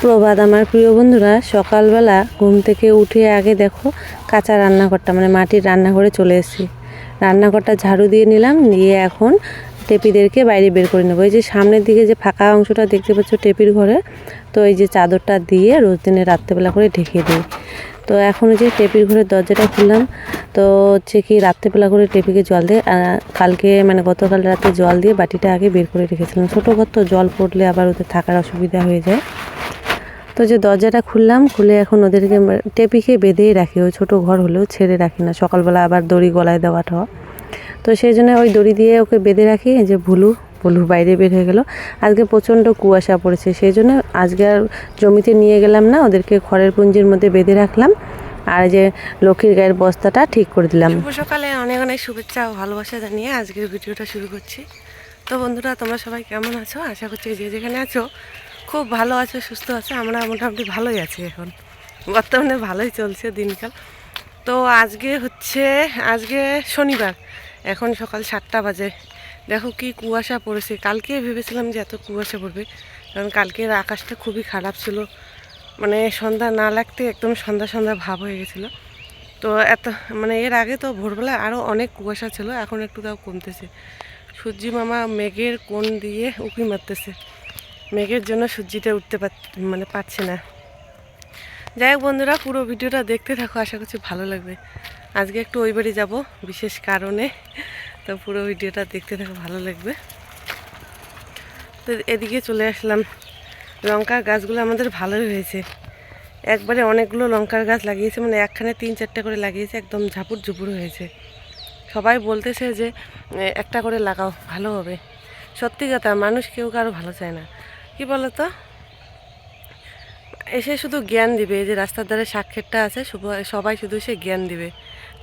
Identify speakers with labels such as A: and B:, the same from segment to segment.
A: সুপ্রভাত আমার প্রিয় বন্ধুরা, সকালবেলা ঘুম থেকে উঠে আগে দেখো কাঁচা রান্নাঘরটা মানে মাটির রান্নাঘরে চলে এসেছি। রান্নাঘরটা ঝাড়ু দিয়ে নিলাম দিয়ে এখন টেপিদেরকে বাইরে বের করে নেব। এই যে সামনের দিকে যে ফাঁকা অংশটা দেখতে পাচ্ছ টেপির ঘরে, তো এই যে চাদরটা দিয়ে রোজ দিনে রাত্রেবেলা করে ঢেকে দিই। তো এখন যে টেপির ঘরের দরজাটা খুললাম, তো হচ্ছে কি রাত্রেবেলা করে টেপিকে জল দিয়ে কালকে মানে গতকাল রাতে জল দিয়ে বাটিটা আগে বের করে রেখেছিলাম। ছোটো ঘর তো জল পড়লে আবার ওদের থাকার অসুবিধা হয়ে যায়। তো যে দরজাটা খুললাম, খুলে এখন ওদেরকে টেপিকে বেঁধেই রাখি। ওই ছোটো ঘর হলেও ছেড়ে রাখি না। সকালবেলা আবার দড়ি গলায় দেওয়াটা তো সেই জন্য ওই দড়ি দিয়ে ওকে বেঁধে রাখি। যে ভুলু ভুলু বাইরে বের হয়ে গেল। আজকে প্রচণ্ড কুয়াশা পড়েছে। সেই জন্য আজকে আর জমিতে নিয়ে গেলাম না। ওদেরকে খড়ের পুঞ্জির মধ্যে বেঁধে রাখলাম। আর যে লক্ষ্মীর গায়ের বস্তাটা ঠিক করে দিলাম। সকালে অনেক অনেক শুভেচ্ছা ও ভালোবাসা জানিয়ে আজকের ভিডিওটা শুরু করছি। তো বন্ধুরা, তোমরা সবাই কেমন আছো? আশা করছি যে যেখানে আছো খুব ভালো আছে, সুস্থ আছে? আমরা মোটামুটি ভালোই আছি এখন। বর্তমানে ভালোই চলছে দিনকাল। তো আজকে হচ্ছে, আজকে শনিবার। এখন সকাল সাতটা বাজে। দেখো কি কুয়াশা পড়েছে। কালকে ভেবেছিলাম যে এত কুয়াশা পড়বে, কারণ কালকের আকাশটা খুবই খারাপ ছিল। মানে সন্ধ্যা না লাগতে একদম সন্ধ্যা সন্ধ্যা ভাব হয়ে গেছিল। তো এত মানে এর আগে তো ভোরবেলা আরও অনেক কুয়াশা ছিল, এখন একটু তাও কমতেছে। সূর্যি মামা মেঘের কোণ দিয়ে উঁকি মারতেছে। মেঘের জন্য সূর্যিটা উঠতে মানে পারছে না। যাই হোক বন্ধুরা, পুরো ভিডিওটা দেখতে থাকো, আশা করছি ভালো লাগবে। আজকে একটু ওই বাড়ি যাব, বিশেষ কারণে। তো পুরো ভিডিওটা দেখতে থাকো, ভালো লাগবে। তো এদিকে চলে আসলাম। লঙ্কার গাছগুলো আমাদের ভালোই হয়েছে। একবারে অনেকগুলো লঙ্কার গাছ লাগিয়েছে মানে একখানে তিন চারটে করে লাগিয়েছে, একদম ঝাপুর ঝুপুর হয়েছে। সবাই বলতেছে যে একটা করে লাগাও, ভালো হবে। সত্যি কথা, মানুষ কেউ কারও ভালো চায় না। কি বলো তো এসে শুধু জ্ঞান দিবে, এই যে রাস্তার ধারে সাক্ষেরটা আছে সবাই শুধু সে জ্ঞান দিবে।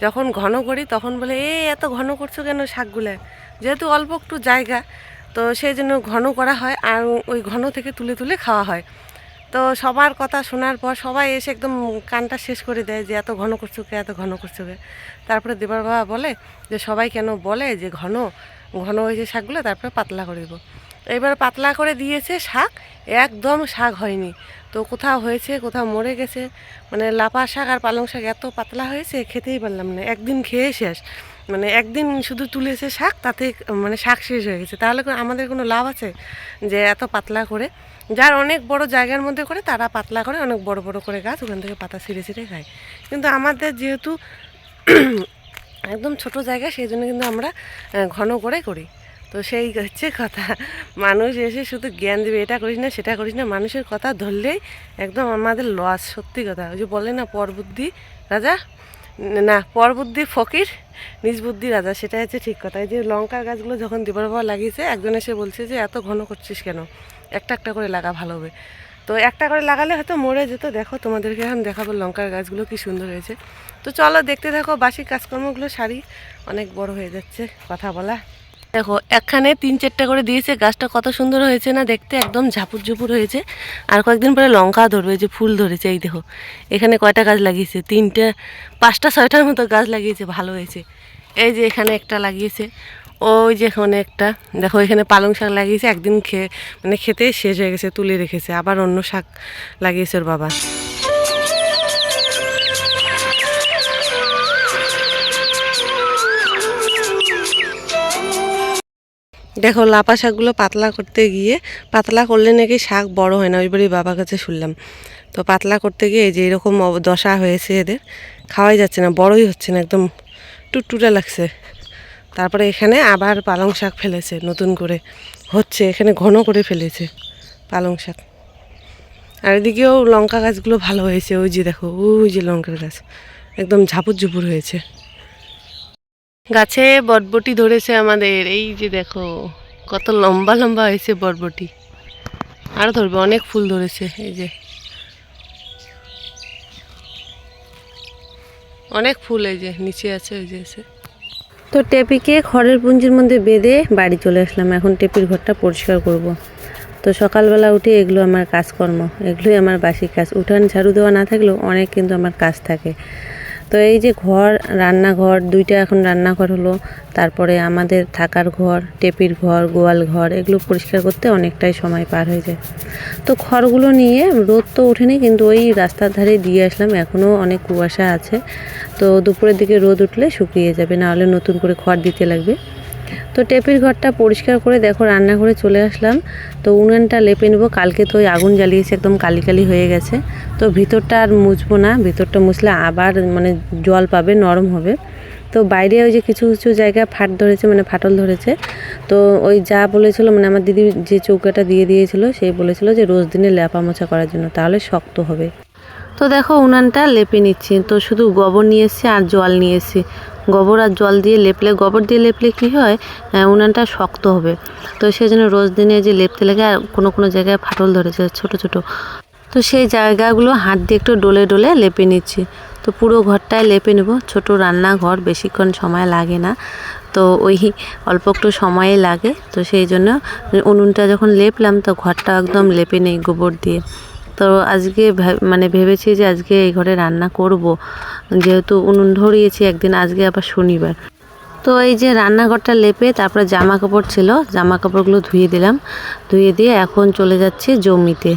A: যখন ঘন করি, তখন বলে, এ, এত ঘন করছ কেন শাকগুলা? যেহেতু অল্প একটু জায়গা, তো সেই জন্য ঘন করা হয় আর ওই ঘন থেকে তুলে তুলে খাওয়া হয়। তো সবার কথা শোনার পর সবাই এসে একদম কানটা শেষ করে দেয় যে, এত ঘন করছ কে? এত ঘন করছ কে? তারপরে দেবার বাবা বলে যে, সবাই কেন বলে যে, ঘন ঘন হয়েছে শাকগুলো, তারপরে পাতলা করে দেবো। এবার পাতলা করে দিয়েছে শাক, একদম শাক হয়নি। তো কোথাও হয়েছে, কোথাও মরে গেছে মানে লাপা শাক আর পালং শাক এত পাতলা হয়েছে, খেতেই পারলাম না। একদিন খেয়ে শেষ। মানে একদিন শুধু তুলেছে শাক, তাতে মানে শাক শেষ হয়ে গেছে। তাহলে আমাদের কোনো লাভ আছে যে এত পাতলা করে? যার অনেক বড় জায়গার মধ্যে করে, তারা পাতলা করে, অনেক বড় বড় করে গাছ ওখান থেকে পাতা ছিঁড়ে ছিঁড়ে খায়। কিন্তু আমাদের যেহেতু একদম ছোট জায়গা, সেই জন্য কিন্তু আমরা ঘন করে করি। তো সেই হচ্ছে কথা। মানুষ এসে শুধু জ্ঞান দেবে, এটা করিস না, সেটা করিস না, মানুষের কথা ধরলেই একদম আমাদের লস সত্যি কথা। ওই যে বলে না পরবুদ্ধি রাজা, না পরবুদ্ধি ফকির, নিজ বুদ্ধি রাজা সেটা হচ্ছে ঠিক কথা। এই যে লঙ্কার গাছগুলো যখন দিবার বাবা লাগিয়েছে, একজন এসে বলছে যে, এত ঘন করছিস কেন? একটা একটা করে লাগা ভালো হবে। তো একটা করে লাগালে হয়তো মরে যেত। দেখো, তোমাদেরকে এখন দেখাবো লঙ্কার গাছগুলো কি সুন্দর হয়েছে। তো চলো, দেখতে থাকো, বাসি কাজকর্মগুলো সারি। অনেক বড় হয়ে যাচ্ছে, কথা বলা। দেখো, একখানে তিন চারটা করে দিয়েছে, গাছটা কত সুন্দর হয়েছে না দেখতে, একদম ঝাপুর ঝুপুর হয়েছে। আর কয়েকদিন পরে লঙ্কা ধরবে যে ফুল ধরেছে, এই দেখো, এখানে কয়টা গাছ লাগিয়েছে? তিনটে, পাঁচটা, ছয়টার মতো গাছ লাগিয়েছে, ভালো হয়েছে। এই যে এখানে একটা লাগিয়েছে, ওই যে এখানে একটা, দেখো, এখানে পালং শাক লাগিয়েছে, একদিন খেয়ে মানে খেতে শেষ হয়ে গেছে, তুলে রেখেছে, আবার অন্য শাক লাগিয়েছে ওর বাবা। দেখো, লাপা শাকগুলো পাতলা করতে গিয়ে, পাতলা করলে নাকি শাক বড় হয় না, ওই বাড়ি বাবার কাছে শুনলাম। তো পাতলা করতে গিয়ে যে এরকম দশা হয়েছে এদের, খাওয়াই যাচ্ছে না, বড়ই হচ্ছে না, একদম টুটটুটে লাগছে। তারপরে এখানে আবার পালং শাক ফেলেছে, নতুন করে। হচ্ছে, এখানে ঘন করে ফেলেছে পালং শাক। আর এদিকেও লঙ্কা গাছগুলো ভালো হয়েছে, ওই যে দেখো, ওই যে লঙ্কার গাছ, একদম ঝাপুর ঝুপুর হয়েছে। গাছে বটবটি ধরেছে আমাদের। এই যে দেখো, কত লম্বা লম্বা হয়েছে বটবটি। আর ধরবে, অনেক ফুল ধরেছে, এই যে। অনেক ফুল এই যে, নিচে আছে ওই যে আছে তো টেপিকে খড়ের পুঞ্জির মধ্যে বেঁধে বাড়ি চলে আসলাম। এখন টেপির ঘরটা পরিষ্কার করব। তো সকালবেলা উঠে এগুলো আমার কাজকর্ম, এগুলোই আমার বাসি কাজ। উঠান ঝাড়ু দেওয়া না থাকলেও অনেক কিন্তু আমার কাজ থাকে।
B: তো এই যে ঘর, রান্নাঘর, দুইটা এখন রান্নাঘর হলো। তারপরে আমাদের থাকার ঘর, টেপির ঘর, গোয়াল ঘর, এগুলো পরিষ্কার করতে অনেকটাই সময় পার হয়ে যায়। তো খড়গুলো নিয়ে রোদ তো ওঠেনি, কিন্তু ওই রাস্তার ধারে দিয়ে আসলাম। এখনও অনেক কুয়াশা আছে। তো দুপুরের দিকে রোদ উঠলে শুকিয়ে যাবে, নাহলে নতুন করে খড় দিতে লাগবে। তো টেপির ঘরটা পরিষ্কার করে দেখো, রান্নাঘরে চলে আসলাম। তো উনানটা লেপে নেব। কালকে তো ওই আগুন জ্বালিয়েছে, একদম কালি কালি হয়ে গেছে। তো ভিতরটা আর মুছবো না, ভিতরটা মুছলে আবার মানে জল পাবে, নরম হবে। তো বাইরে ওই যে কিছু কিছু জায়গায় ফাট ধরেছে মানে ফাটল ধরেছে। তো ওই যা বলেছিল মানে আমার দিদি যে চৌকাটা দিয়ে দিয়েছিল, সেই বলেছিল যে রোজ দিনে লেপা মোছা করার জন্য, তাহলে শক্ত হবে। তো দেখো উনানটা লেপে নিচ্ছি। তো শুধু গোবর নিয়ে এসেছি আর জল নিয়ে এসেছি। গোবর আর জল দিয়ে লেপলে, গোবর দিয়ে লেপলে কী হয় উনানটা শক্ত হবে। তো সেই জন্য রোজ দিনে যে লেপতে লাগে, আর কোনো কোনো জায়গায় ফাটল ধরেছে, ছোট ছোট। তো সেই জায়গাগুলো হাত দিয়ে একটু ডলে ডলে লেপে নিচ্ছি। তো পুরো ঘরটায় লেপে নেব। ছোট রান্নাঘর, বেশিক্ষণ সময় লাগে না। তো ওই অল্প একটু সময়ে লাগে। তো সেই জন্য উনুনটা যখন লেপলাম, তো ঘরটা একদম লেপে নেই গোবর দিয়ে। তো আজকে মানে ভেবেছি যে আজকে এই ঘরে রান্না করব। যেহেতু উনুন ধরিয়েছি, একদিন আজকে আবার শনিবার। তো এই যে রান্নাঘরটা লেপে তারপরে জামা কাপড় ছিল জামা কাপড়গুলো ধুয়ে দিলাম। ধুয়ে দিয়ে এখন চলে যাচ্ছি জমিতে।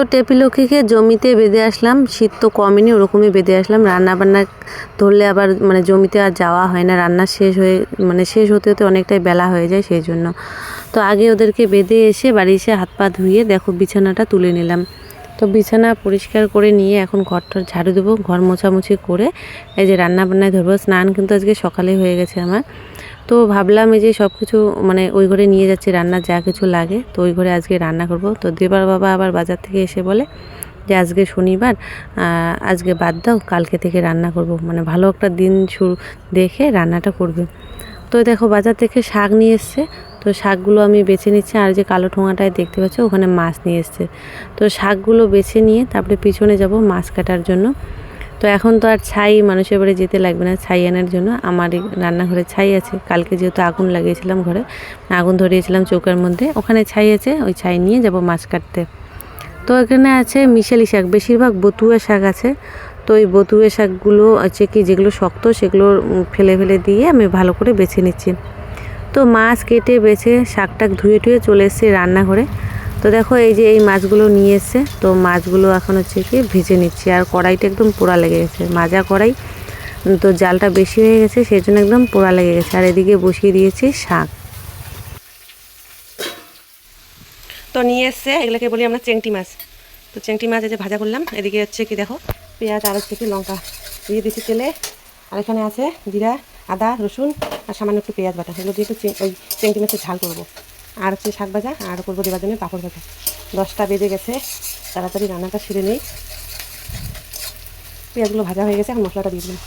B: তো টেপিলক্ষীকে জমিতে বেঁধে আসলাম, শীত তো কমেনি, ওরকমই বেঁধে আসলাম। রান্না বান্না ধরলে আবার মানে জমিতে আর যাওয়া হয় না, রান্না শেষ হয়ে মানে শেষ হতে হতে অনেকটাই বেলা হয়ে যায় সেই জন্য। তো আগে ওদেরকে বেঁধে এসে বাড়ি এসে হাত পা ধুয়ে দেখো বিছানাটা তুলে নিলাম। তো বিছানা পরিষ্কার করে নিয়ে এখন ঘরটা ঝাড়ু দেবো, ঘর মোছামুছি করে এই যে রান্না বান্নায় ধরবো। স্নান কিন্তু আজকে সকালে হয়ে গেছে আমার। তো ভাবলাম এই যে সব কিছু মানে ওই ঘরে নিয়ে যাচ্ছি রান্নার যা কিছু লাগে, তো ওই ঘরে আজকে রান্না করব। তো দেবার বাবা আবার বাজার থেকে এসে বলে যে আজকে শনিবার আজকে বাদ দাও, কালকে থেকে রান্না করব। মানে ভালো একটা দিন শুরু, দেখে রান্নাটা করবে। তো দেখো বাজার থেকে শাক নিয়ে এসছে, তো শাকগুলো আমি বেছে নিচ্ছি। আর যে কালো ঠোঙাটায় দেখতে পাচ্ছ, ওখানে মাছ নিয়ে এসছে। তো শাকগুলো বেছে নিয়ে তারপরে পিছনে যাব মাছ কাটার জন্য। তো এখন তো আর ছাই মানুষের বাড়ি যেতে লাগবে না, ছাই আনার জন্য। আমার এই রান্নাঘরে ছাই আছে। কালকে যেহেতু আগুন লাগিয়েছিলাম ঘরে, আগুন ধরিয়েছিলাম চৌকার মধ্যে। ওখানে ছাই আছে, ওই ছাই নিয়ে যাব মাছ কাটতে। তো এখানে আছে মিশালি শাক। বেশিরভাগ বতুয়া শাক আছে। তো ওই বতুয়া শাকগুলো আছে কি, যেগুলো শক্ত, সেগুলো ফেলে ফেলে দিয়ে আমি ভালো করে বেছে নিচ্ছি। তো মাছ কেটে বেছে শাক টাক ধুয়ে টুয়ে চলে এসেছি রান্নাঘরে। তো দেখো এই যে এই মাছগুলো নিয়ে এসছে। তো মাছগুলো এখন হচ্ছে কি ভেজে নিচ্ছি। আর কড়াইটা একদম পোড়া লেগে গেছে, মাজা কড়াই। তো জালটা বেশি হয়ে গেছে সেই জন্য একদম পোড়া লেগে গেছে। আর এদিকে বসিয়ে দিয়েছি শাক।
A: তো নিয়ে এসছে, এগুলোকে বলি আমরা চেংটি মাছ। তো চেংটি মাছ এই যে ভাজা করলাম। এদিকে হচ্ছে কি দেখো, পেঁয়াজ আর হচ্ছে কি লঙ্কা দিয়ে দিচ্ছি তেলে। আর এখানে আছে জিরা, আদা, রসুন আর সামান্য একটু পেঁয়াজ বাটা। এগুলো দিয়ে একটু ওই চেংটি মাছের ঝাল করব। আর হচ্ছে শাক ভাজা, আর করব দেবার জন্য পাঁপড় ভাজা। দশটা বেজে গেছে, তাড়াতাড়ি রান্নাটা ছেড়ে নেই। পেঁয়াজগুলো ভাজা হয়ে গেছে, এখন মশলাটা দিয়ে দিলাম।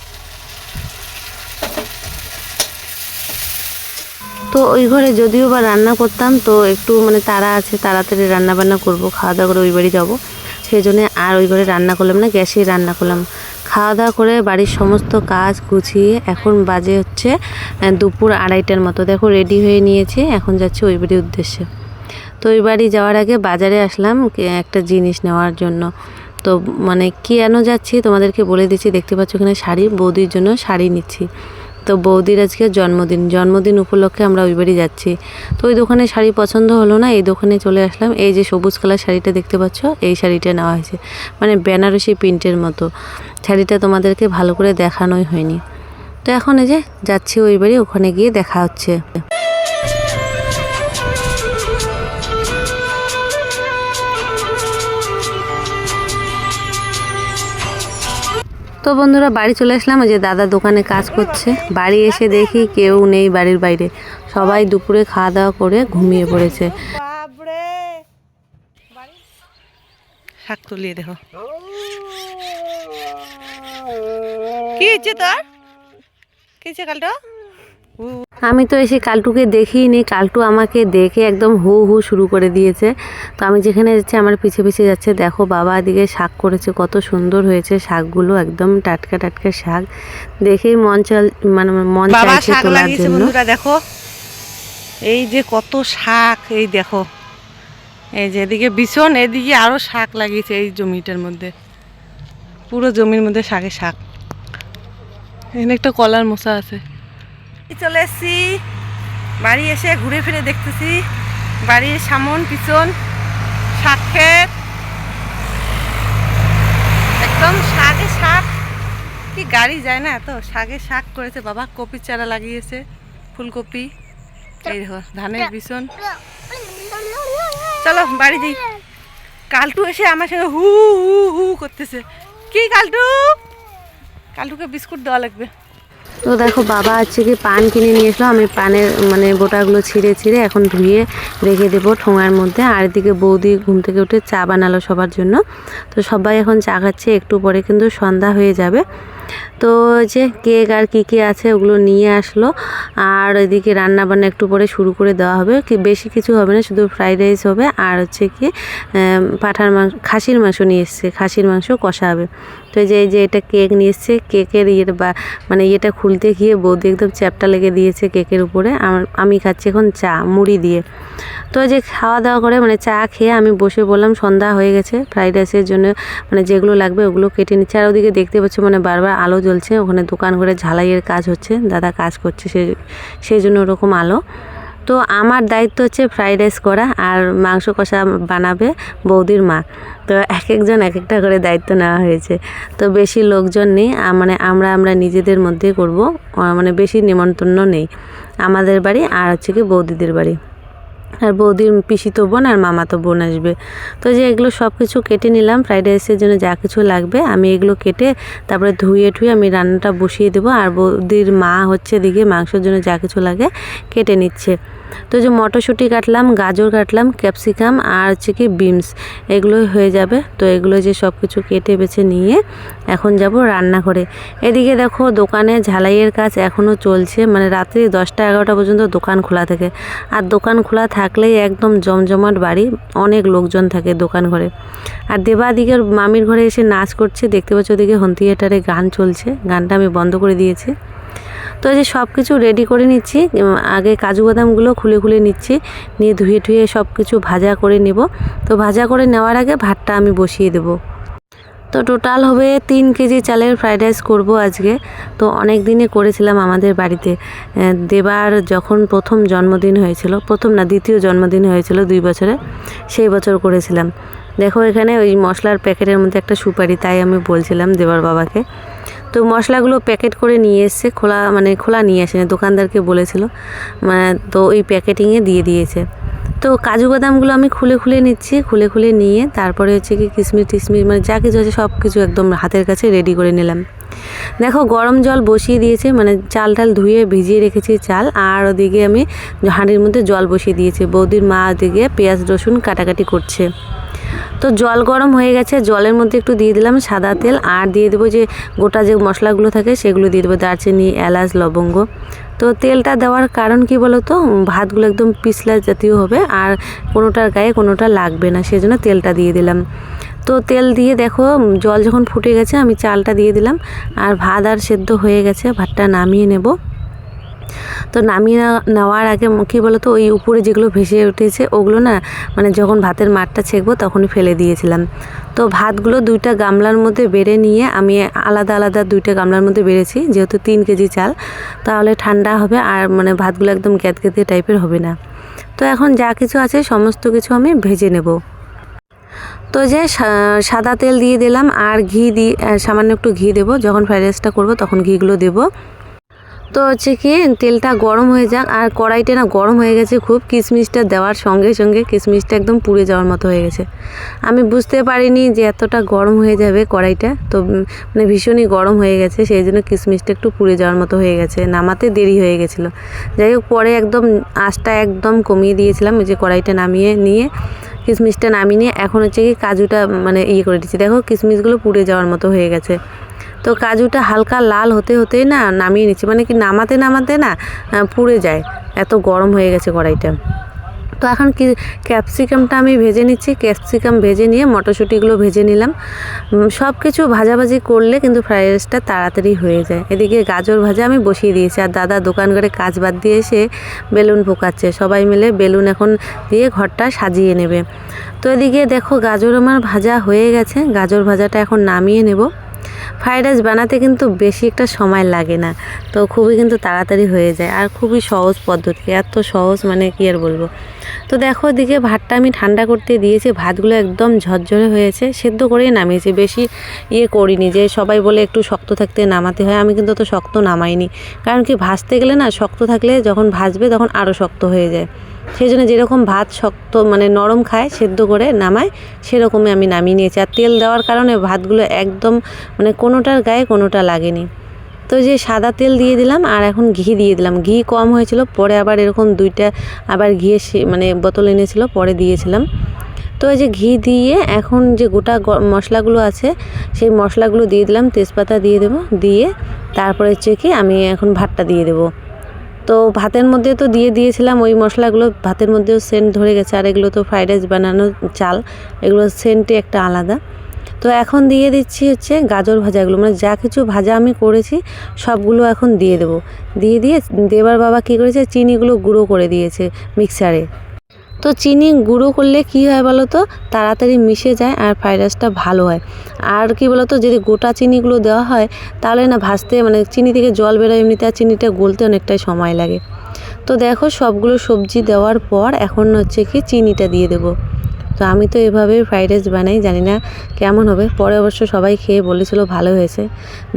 B: তো ওই ঘরে যদিও বা রান্না করতাম, তো একটু মানে তারা আছে, তাড়াতাড়ি রান্না বান্না করব, খাওয়া দাওয়া করে ওই বাড়ি যাব। সেই জন্য আর ওই ঘরে রান্না করলাম না, গ্যাসেই রান্না করলাম। খাওয়া দাওয়া করে বাড়ির সমস্ত কাজ গুছিয়ে এখন বাজে হচ্ছে দুপুর আড়াইটার মতো। দেখো রেডি হয়ে নিয়েছি, এখন যাচ্ছি ওই বাড়ির উদ্দেশ্যে। তো ওই বাড়ি যাওয়ার আগে বাজারে আসলাম একটা জিনিস নেওয়ার জন্য। তো মানে কেন যাচ্ছি তোমাদেরকে বলে দিচ্ছি, দেখতে পাচ্ছ ওখানে শাড়ি, বৌদির জন্য শাড়ি নিচ্ছি। তো বৌদির আজকে জন্মদিন। জন্মদিন উপলক্ষে আমরা ওই বাড়ি যাচ্ছি। তো ওই দোকানে শাড়ি পছন্দ হলো না, এই দোকানে চলে আসলাম। এই যে সবুজ কালার শাড়িটা দেখতে পাচ্ছ, এই শাড়িটা নেওয়া হয়েছে। মানে বেনারসি প্রিন্টের মতো। শাড়িটা তোমাদেরকে ভালো করে দেখানোই হয়নি। তো এখন এই যে যাচ্ছি ওই বাড়ি, ওখানে গিয়ে দেখা হচ্ছে। তো বন্ধুরা, বাড়ি চলে আসলাম। যে দাদা দোকানে কাজ করছে। বাড়ি এসে দেখি কেউ নেই বাড়ির বাইরে। সবাই দুপুরে খাওয়া দাওয়া করে ঘুমিয়ে পড়েছে।
A: দেখো কি হচ্ছে তোর? কি হচ্ছে কালটা?
B: আমি তো এসে কালটুকে দেখিনি কালটু আমাকে দেখে একদম হু হু শুরু করে দিয়েছে। তো আমি যেখানে যাচ্ছি আমার পিছে পিছে যাচ্ছে। দেখো বাবা এদিকে শাক করেছে কত সুন্দর হয়েছে শাকগুলো একদম টাটকা টাটকা শাক। দেখেই মন চাল মানে মন
A: বাবা
B: চাইছে
A: শাক
B: তোলার
A: লাগিয়েছে
B: জন্য।
A: বন্ধুরা দেখো। এই যে কত শাক এই দেখো। এই যে এদিকে ভীষণ এদিকে আরও শাক লাগিয়েছে এই জমিটার মধ্যে। পুরো জমির মধ্যে শাকে শাক। এখানে একটা কলার মশা আছে। চলে এসছি। বাড়ি এসে ঘুরে ফিরে দেখতেছি। বাড়ির সামন, পিছন, শাক একদম শাকে শাক। কি গাড়ি যায় না এত? শাকে শাক করেছে বাবা কপির চারা লাগিয়েছে, ফুলকপি। এই ধানের পিছন। চলো, বাড়ি যাই। কালটু এসে আমার সঙ্গে হু হু হু করতেছে। কি কালটু? কালটুকে বিস্কুট দেওয়া লাগবে।
B: তো দেখো বাবা হচ্ছে কি পান কিনে নিয়ে এসলো? আমি পানের মানে বোটাগুলো ছিঁড়ে ছিঁড়ে এখন ধুয়ে রেখে দেব ঠোঙার মধ্যে। আর এদিকে বৌদি ঘুম থেকে উঠে চা বানালো সবার জন্য। তো সবাই এখন চা খাচ্ছে, একটু পরে কিন্তু সন্ধ্যা হয়ে যাবে। তো যে কেক আর কী কী আছে ওগুলো নিয়ে আসলো। আর এদিকে রান্না বান্না একটু পরে শুরু করে দেওয়া হবে। কি বেশি কিছু হবে না, শুধু ফ্রাইড রাইস হবে। আর হচ্ছে কি পাঠার মাংস খাসির মাংস নিয়ে এসছে। খাসির মাংস কষা হবে। তো যে যে এটা কেক নিয়ে এসছে। কেকের ইয়ের বা মানে ইয়েটা খুলতে গিয়ে বৌদি একদম চ্যাপটা লেগে দিয়েছে কেকের উপরে। আমার, আমি খাচ্ছি এখন চা, মুড়ি দিয়ে। তো যে খাওয়া দাওয়া করে মানে চা খেয়ে আমি বসে বললাম, সন্ধ্যা হয়ে গেছে। ফ্রাইড রাইসের জন্য মানে যেগুলো লাগবে ওগুলো কেটে নিচ্ছে। আর ওদিকে দেখতে পাচ্ছ মানে বারবার আলো জ্বলছে, ওখানে দোকান ঘরে ঝালাইয়ের কাজ হচ্ছে, দাদা কাজ করছে সে, সেই জন্য ওরকম আলো। তো আমার দায়িত্ব হচ্ছে ফ্রাইড রাইস করা আর মাংস কষা বানাবে বৌদির মা। তো এক একজন এক একটা করে দায়িত্ব নেওয়া হয়েছে। তো বেশি লোকজন নেই মানে আমরা আমরা নিজেদের মধ্যে করব মানে বেশি নিমন্ত্রণ নেই। আমাদের বাড়ি আর হচ্ছে কি বৌদিদের বাড়ি। আর বৌদির পিসিতো বোন আর মামাতো বোন আসবে। তো যে এগুলো সব কিছু কেটে নিলাম ফ্রাইড রাইসের জন্য যা কিছু লাগবে আমি এগুলো কেটে তারপরে ধুয়ে ঠুয়ে আমি রান্নাটা বসিয়ে দেবো। আর বৌদির মা হচ্ছে দিকে মাংসের জন্য যা কিছু লাগে কেটে নিচ্ছে। তো যে মটরশুঁটি কাটলাম, গাজর কাটলাম, ক্যাপসিকাম আর হচ্ছে কি বিমস এগুলোই হয়ে যাবে। তো এগুলো যে সব কিছু কেটে বেছে নিয়ে এখন যাব রান্না করে। এদিকে দেখো দোকানে ঝালাইয়ের কাজ এখনও চলছে মানে রাত্রি দশটা এগারোটা পর্যন্ত দোকান খোলা থাকে। আর দোকান খোলা থাকলেই একদম জমজমাট বাড়ি, অনেক লোকজন থাকে দোকান ঘরে। আর দেবাদিকের মামির ঘরে এসে নাচ করছে, দেখতে পাচ্ছ ওদিকে হোম থিয়েটারে গান চলছে, গানটা আমি বন্ধ করে দিয়েছি। তো এই যে সব কিছু রেডি করে নিচ্ছি আগে কাজু বাদামগুলো খুলে খুলে নিচ্ছি, নিয়ে ধুয়ে ধুয়ে সব কিছু ভাজা করে নেব। তো ভাজা করে নেওয়ার আগে ভাতটা আমি বসিয়ে দেবো। তো টোটাল হবে তিন কেজি চালের ফ্রাইড রাইস করব আজকে। তো অনেক দিনে করেছিলাম আমাদের বাড়িতে। দেবার যখন প্রথম জন্মদিন হয়েছিল, প্রথম না, দ্বিতীয় জন্মদিন হয়েছিল দুই বছরে, সেই বছর করেছিলাম। দেখো এখানে ওই মশলার প্যাকেটের মধ্যে একটা সুপারি, তাই আমি বলছিলাম দেবার বাবাকে। তো মশলাগুলো প্যাকেট করে নিয়ে এসছে, খোলা মানে খোলা নিয়ে আসেনি, দোকানদারকে বলেছিল। মানে তো ওই প্যাকেটিংয়ে দিয়ে দিয়েছে। তো কাজু বাদামগুলো আমি খুলে খুলে নিচ্ছি, খুলে খুলে নিয়ে তারপরে হচ্ছে কি কিশমিশ টিশমিশ মানে যা কিছু আছে সব কিছু একদম হাতের কাছে রেডি করে নিলাম। দেখো গরম জল বসিয়ে দিয়েছে মানে চাল টাল ধুয়ে ভিজিয়ে রেখেছি চাল, আর ওদিকে আমি হাঁড়ির মধ্যে জল বসিয়ে দিয়েছি। বৌদির মা ওদিকে পেঁয়াজ রসুন কাটাকাটি করছে। তো জল গরম হয়ে গেছে, জলের মধ্যে একটু দিয়ে দিলাম সাদা তেল আর দিয়ে দেবো যে গোটা যে মশলাগুলো থাকে সেগুলো দিয়ে দেবো দারচিনি, এলাচ, লবঙ্গ। তো তেলটা দেওয়ার কারণ কি বলো তো ভাতগুলো একদম পিছলা জাতীয় হবে আর কোনোটার গায়ে কোনোটা লাগবে না, সেজন্য তেলটা দিয়ে দিলাম। তো তেল দিয়ে দেখো জল যখন ফুটে গেছে আমি চালটা দিয়ে দিলাম আর ভাত আর সেদ্ধ হয়ে গেছে, ভাতটা নামিয়ে নেব। তো নামিয়ে নেওয়া- নেওয়ার আগে কী বলতো, ওই উপরে যেগুলো ভেসে উঠেছে, ওগুলো না মানে যখন ভাতের মাঠটা ছেঁকবো তখনই ফেলে দিয়েছিলাম। তো ভাতগুলো দুইটা গামলার মধ্যে বেড়ে নিয়ে আমি আলাদা আলাদা দুইটা গামলার মধ্যে বেড়েছি, যেহেতু তিন কেজি চাল। তাহলে ঠান্ডা হবে আর মানে ভাতগুলো একদম গ্যাদগেদে টাইপের হবে না। তো এখন যা কিছু আছে, সমস্ত কিছু আমি ভেজে নেব। তো যে সাদা তেল দিয়ে দিলাম, আর ঘি দিয়ে সামান্য একটু ঘি দেবো। যখন ফ্রাইড রাইসটা করব, তখন ঘিগুলো দেবো। তো হচ্ছে কি? তেলটা গরম হয়ে যাক। আর কড়াইটা না গরম হয়ে গেছে খুব। কিশমিশটা দেওয়ার সঙ্গে সঙ্গে কিশমিশটা একদম পুড়ে যাওয়ার মতো হয়ে গেছে। আমি বুঝতে পারিনি যে এতটা গরম হয়ে যাবে কড়াইটা। তো মানে ভীষণই গরম হয়ে গেছে। সেই জন্য কিশমিশটা একটু পুড়ে যাওয়ার মতো হয়ে গেছে। নামাতে দেরি হয়ে গেছিল। যাই হোক, পরে একদম আঁচটা একদম কমিয়ে দিয়েছিলাম। ওই যে কড়াইটা নামিয়ে নিয়ে কিশমিশটা নামিয়ে নিয়ে এখন হচ্ছে কি কাজুটা মানে ইয়ে করে দিচ্ছি। দেখো, কিশমিশগুলো পুড়ে যাওয়ার মতো হয়ে গেছে। তো কাজুটা হালকা লাল হতে হতেই না নামিয়ে নিচ্ছি। মানে কি নামাতে নামাতে না পুড়ে যায়। এত গরম হয়ে গেছে কড়াইটা। তো এখন কি ক্যাপসিকামটা আমি ভেজে নিচ্ছি। ক্যাপসিকাম ভেজে নিয়ে মটরশুঁটিগুলো ভেজে নিলাম। সব কিছু ভাজাভাজি করলে কিন্তু ফ্রাইড রাইসটা তাড়াতাড়ি হয়ে যায়। এদিকে গাজর ভাজা আমি বসিয়ে দিয়েছি। আর দাদা দোকান করে কাজ বাদ দিয়ে এসে বেলুন ফোকাচ্ছে। সবাই মিলে বেলুন এখন দিয়ে ঘরটা সাজিয়ে নেবে। তো এদিকে দেখো গাজর আমার ভাজা হয়ে গেছে। গাজর ভাজাটা এখন নামিয়ে নেব। ফ্রাইড রাইস বানাতে কিন্তু বেশি একটা সময় লাগে না। তো খুবই কিন্তু তাড়াতাড়ি হয়ে যায় আর খুবই সহজ পদ্ধতি, এত সহজ মানে কি আর বলব? তো দেখো দিকে ভাতটা আমি ঠান্ডা করতে দিয়েছি, ভাতগুলো একদম ঝরঝরে হয়েছে, সেদ্ধ করেই নামিয়েছি, বেশি ইয়ে করিনি যে সবাই বলে একটু শক্ত থাকতে নামাতে হয়, আমি কিন্তু তো শক্ত নামাইনি। কারণ কি ভাজতে গেলে না শক্ত থাকলে যখন ভাজবে তখন আরও শক্ত হয়ে যায়। সেই জন্য যেরকম ভাত শক্ত মানে নরম খায়, সেদ্ধ করে নামায়, সেরকমই আমি নামিয়ে নিয়েছি। আর তেল দেওয়ার কারণে ভাতগুলো একদম মানে কোনোটার গায়ে কোনোটা লাগেনি। তো যে সাদা তেল দিয়ে দিলাম আর এখন ঘি দিয়ে দিলাম। ঘি কম হয়েছিল, পরে আবার এরকম দুইটা আবার ঘিয়ে মানে বোতল এনেছিল, পরে দিয়েছিলাম। তো এই যে ঘি দিয়ে এখন যে গোটা মশলাগুলো আছে, সেই মশলাগুলো দিয়ে দিলাম, তেজপাতা দিয়ে দেবো, দিয়ে তারপরে হচ্ছে কি আমি এখন ভাতটা দিয়ে দেবো। তো ভাতের মধ্যে তো দিয়ে দিয়েছিলাম, ওই মশলাগুলো ভাতের মধ্যেও সেন্ট ধরে গেছে, আর এগুলো তো ফ্রাইড রাইস বানানো চাল এগুলো সেন্টে একটা আলাদা। তো এখন দিয়ে দিচ্ছি হচ্ছে গাজর ভাজাগুলো মানে যা কিছু ভাজা আমি করেছি সবগুলো এখন দিয়ে দেবো। দিয়ে দিয়ে দেবার বাবা কী করেছে, চিনিগুলো গুঁড়ো করে দিয়েছে মিক্সারে। তো চিনি গুঁড়ো করলে কি হয় বলো তো? তাড়াতাড়ি মিশে যায় আর ফ্রাইড রাইসটা ভালো হয়। আর কি বলো তো, যদি গোটা চিনিগুলো দেওয়া হয়, তাহলে না ভাজতে মানে চিনি থেকে জল বেরোয়, এমনিতে আর চিনিটা গলতে অনেকটাই সময় লাগে। তো দেখো সবগুলো সবজি দেওয়ার পর এখন হচ্ছে কি চিনিটা দিয়ে দেবো। তো আমি তো এভাবে ফ্রাইড রাইস বানাই, জানি না কেমন হবে। পরে অবশ্য সবাই খেয়ে বলেছিল ভালো হয়েছে।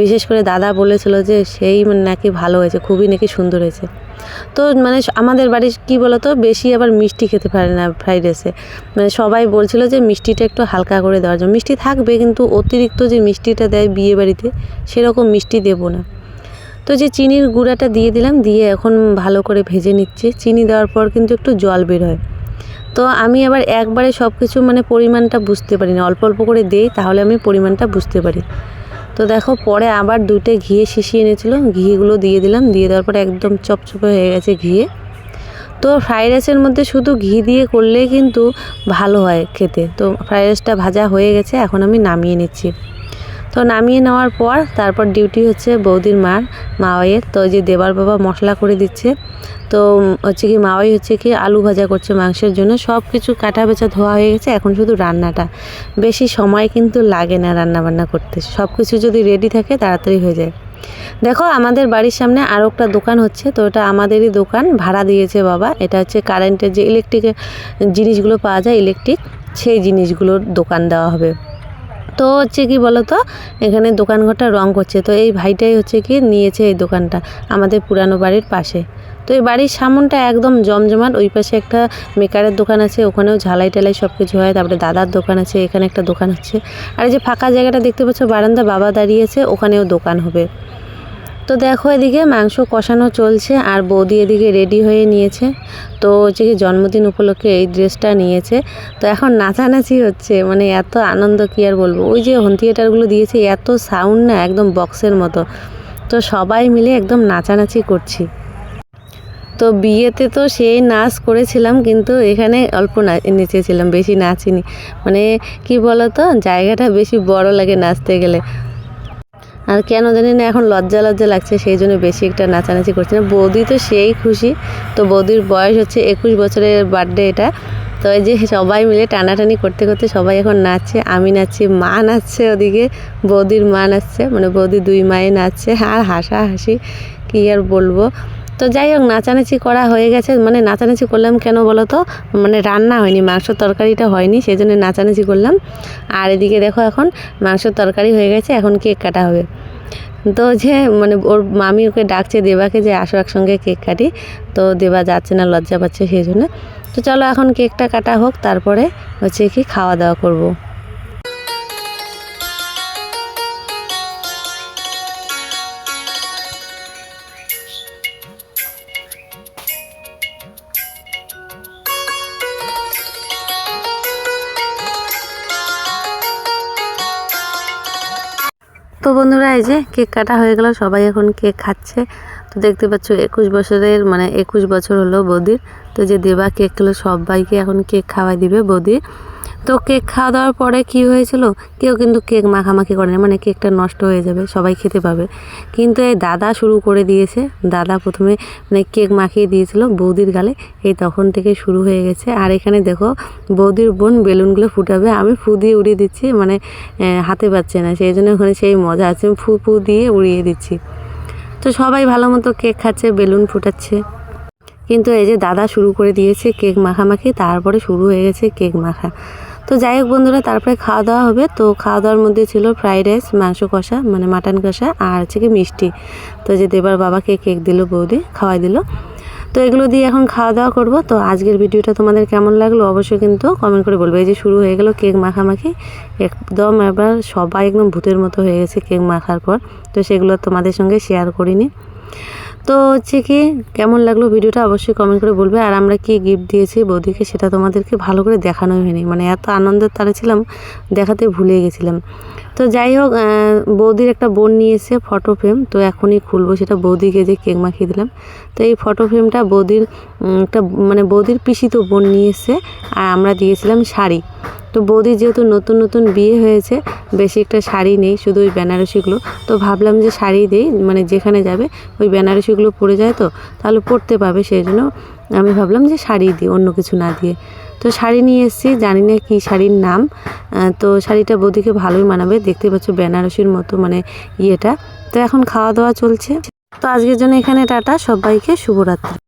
B: বিশেষ করে দাদা বলেছিল যে সেই মানে নাকি ভালো হয়েছে, খুবই নাকি সুন্দর হয়েছে। তো মানে আমাদের বাড়ির কী বলতো, বেশি আবার মিষ্টি খেতে পারে না ফ্রাইড রাইসে মানে সবাই বলছিল যে মিষ্টিটা একটু হালকা করে দেওয়ার জন্য। মিষ্টি থাকবে কিন্তু অতিরিক্ত যে মিষ্টিটা দেয় বিয়ে বাড়িতে, সেরকম মিষ্টি দেবো না। তো যে চিনির গুঁড়াটা দিয়ে দিলাম, দিয়ে এখন ভালো করে ভেজে নিচ্ছি। চিনি দেওয়ার পর কিন্তু একটু জল বের হয়। তো আমি আবার একবারে সব কিছু মানে পরিমাণটা বুঝতে পারি না অল্প অল্প করে দেই, তাহলে আমি পরিমাণটা বুঝতে পারি। তো দেখো, পরে আবার দুটো ঘিয়ে শিশিয়ে এনেছিলো। ঘিগুলো দিয়ে দিলাম। দিয়ে দেওয়ার পরে একদম চপচপে হয়ে গেছে ঘিয়ে। তো ফ্রাইড রাইসের মধ্যে শুধু ঘি দিয়ে করলে কিন্তু ভালো হয় খেতে। তো ফ্রাইড রাইসটা ভাজা হয়ে গেছে, এখন আমি নামিয়ে নিচ্ছি। তো নামিয়ে নেওয়ার পর তারপর ডিউটি হচ্ছে বৌদির মার, মাওয়ের। তো যে দেবার বাবা মশলা করে দিচ্ছে। তো হচ্ছে কি মাওয়াই হচ্ছে কি আলু ভাজা করছে মাংসের জন্য। সব কিছু কাটা বেচা ধোয়া হয়ে গেছে, এখন শুধু রান্নাটা। বেশি সময় কিন্তু লাগে না রান্না বান্না করতে। সব কিছু যদি রেডি থাকে তাড়াতাড়ি হয়ে যায়। দেখো আমাদের বাড়ির সামনে আরও একটা দোকান হচ্ছে, তো এটা আমাদেরই দোকান। ভাড়া দিয়েছে বাবা। এটা হচ্ছে কারেন্টের যে ইলেকট্রিকের জিনিসগুলো পাওয়া যায় ইলেকট্রিক সেই জিনিসগুলোর দোকান দেওয়া হবে। তো হচ্ছে কি বলতো? এখানে দোকানঘরটা রং করছে। তো এই ভাইটাই হচ্ছে কি নিয়েছে এই দোকানটা আমাদের পুরানো বাড়ির পাশে। তো এই বাড়ির সামনটা একদম জমজমাট। ওই পাশে একটা মেকারের দোকান আছে, ওখানেও ঝালাই টালাই সব কিছু হয়। তারপরে দাদার দোকান আছে, এখানে একটা দোকান হচ্ছে। আর এই যে ফাঁকা জায়গাটা দেখতে পাচ্ছ, বারান্দা বাবা দাঁড়িয়েছে ওখানেও দোকান হবে। তো দেখো এদিকে মাংস কষানো চলছে আর বৌদি এদিকে রেডি হয়ে নিয়েছে। তো হচ্ছে কি জন্মদিন উপলক্ষে এই ড্রেসটা নিয়েছে। তো এখন নাচানাচি হচ্ছে মানে এত আনন্দ কি আর বলব? ওই যে হোম থিয়েটারগুলো দিয়েছে, এত সাউন্ড না একদম বক্সের মতো। তো সবাই মিলে একদম নাচানাচি করছি। তো বিয়েতে তো সেই নাচ করেছিলাম, কিন্তু এখানে অল্প নেচেছিলাম, বেশি নাচিনি। মানে কি বলতো, জায়গাটা বেশি বড় লাগে নাচতে গেলে। আর কেন জানি না এখন লজ্জা লজ্জা লাগছে, সেই জন্য বেশি একটা নাচানাচি করছে না। বৌদি তো সেই খুশি, তো বৌদির বয়স হচ্ছে একুশ বছরের বার্থডে এটা। তো এই যে সবাই মিলে টানাটানি করতে করতে সবাই এখন নাচছে, আমি নাচছি, মা নাচছে ওদিকে, বৌদির মা নাচছে মানে বৌদি দুই মায়ে নাচছে। আর হাসাহাসি, কী আর বলব? তো যাই হোক নাচানাচি করা হয়ে গেছে। মানে নাচানাচি করলাম কেন বলো তো মানে রান্না হয়নি, মাংস তরকারিটা হয়নি সেই জন্য নাচানাচি করলাম। আর এদিকে দেখো এখন মাংস তরকারি হয়ে গেছে, এখন কেক কাটা হবে। তো যে মানে ওর মামি ওকে ডাকছে, দেবাকে যে আসো একসঙ্গে কেক কাটি। তো দেবা যাচ্ছে না, লজ্জা পাচ্ছে সেই জন্য। তো চলো এখন কেকটা কাটা হোক, তারপরে হচ্ছে কি খাওয়া দাওয়া করব। তো বন্ধুরা, এই যে কেক কাটা হয়ে গেল, সবাই এখন কেক খাচ্ছে। তো দেখতে পাচ্ছ, একুশ বছরের মানে একুশ বছর হলো বৌদির। তো যে দেবা কেক খেলো, সবাইকে এখন কেক খাওয়াই দিবে বৌদি। তো কেক খাওয়া দাওয়ার পরে কি হয়েছিল? কেউ কিন্তু কেক মাখামাখি করে না মানে কেকটা নষ্ট হয়ে যাবে, সবাই খেতে পাবে। কিন্তু এই দাদা শুরু করে দিয়েছে। দাদা প্রথমে মানে কেক মাখিয়ে দিয়েছিল বৌদির গালে। এই তখন থেকে শুরু হয়ে গেছে। আর এখানে দেখো, বৌদির বোন বেলুনগুলো ফুটাবে। আমি ফু দিয়ে উড়িয়ে দিচ্ছি মানে হাতে পাচ্ছে না। সেই জন্য ওখানে সেই মজা আছে। ফু ফু দিয়ে উড়িয়ে দিচ্ছি। তো সবাই ভালো মতো কেক খাচ্ছে, বেলুন ফুটাচ্ছে। কিন্তু এই যে দাদা শুরু করে দিয়েছে কেক মাখামাখি, তারপরে শুরু হয়ে গেছে কেক মাখা। তো যাই হোক বন্ধুরা, তারপরে খাওয়া দাওয়া হবে। তো খাওয়া দাওয়ার মধ্যে ছিল ফ্রাইড রাইস, মাংস কষা মানে মাটন কষা আর হচ্ছে কি মিষ্টি। তো যে দেবার বাবাকে কেক দিল, বৌদি খাওয়াই দিল। তো এগুলো দিয়ে এখন খাওয়া দাওয়া করব। তো আজকের ভিডিওটা তোমাদের কেমন লাগল অবশ্যই কিন্তু কমেন্ট করে বলবে। এই যে শুরু হয়ে গেল কেক মাখামাখি, একদম এবার সবাই একদম ভূতের মতো হয়ে গেছে কেক মাখার পর। তো সেগুলো তোমাদের সঙ্গে শেয়ার করিনি। তো হচ্ছে কি, কেমন লাগল ভিডিওটা অবশ্যই কমেন্ট করে বলবে। আর আমরা কি গিফট দিয়েছি বৌদিকে সেটা তোমাদেরকে ভালো করে দেখানোই হয়নি। মানে এত আনন্দের তারা ছিলাম, দেখাতে ভুলে গেছিলাম। তো যাই হোক বৌদির একটা বোন নিয়ে এসে ফটো ফ্রেম তো এখনই খুলবো সেটা বৌদিকে যে কেক মাখিয়ে দিলাম। তো এই ফটো ফ্রেমটা বৌদির একটা মানে বৌদির পিসিত বোন নিয়ে এসে আর আমরা দিয়েছিলাম শাড়ি। তো বৌদির যেহেতু নতুন নতুন বিয়ে হয়েছে, বেশি একটা শাড়ি নেই, শুধু ওই বেনারসিগুলো। তো ভাবলাম যে শাড়ি দিই মানে যেখানে যাবে, ওই বেনারসিগুলো পরে যায় তো, তাহলে পরতে পাবে, সেই জন্য আমি ভাবলাম যে শাড়ি দিই, অন্য কিছু না দিয়ে। তো শাড়ি নিয়ে এসেছি, জানি না কী শাড়ির নাম। তো শাড়িটা বৌদিকে ভালোই মানাবে, দেখতে পাচ্ছ বেনারসির মতো মানে ইয়েটা। তো এখন খাওয়া দাওয়া চলছে। তো আজকের জন্য এখানে টাটা, সবাইকে শুভরাত্রি।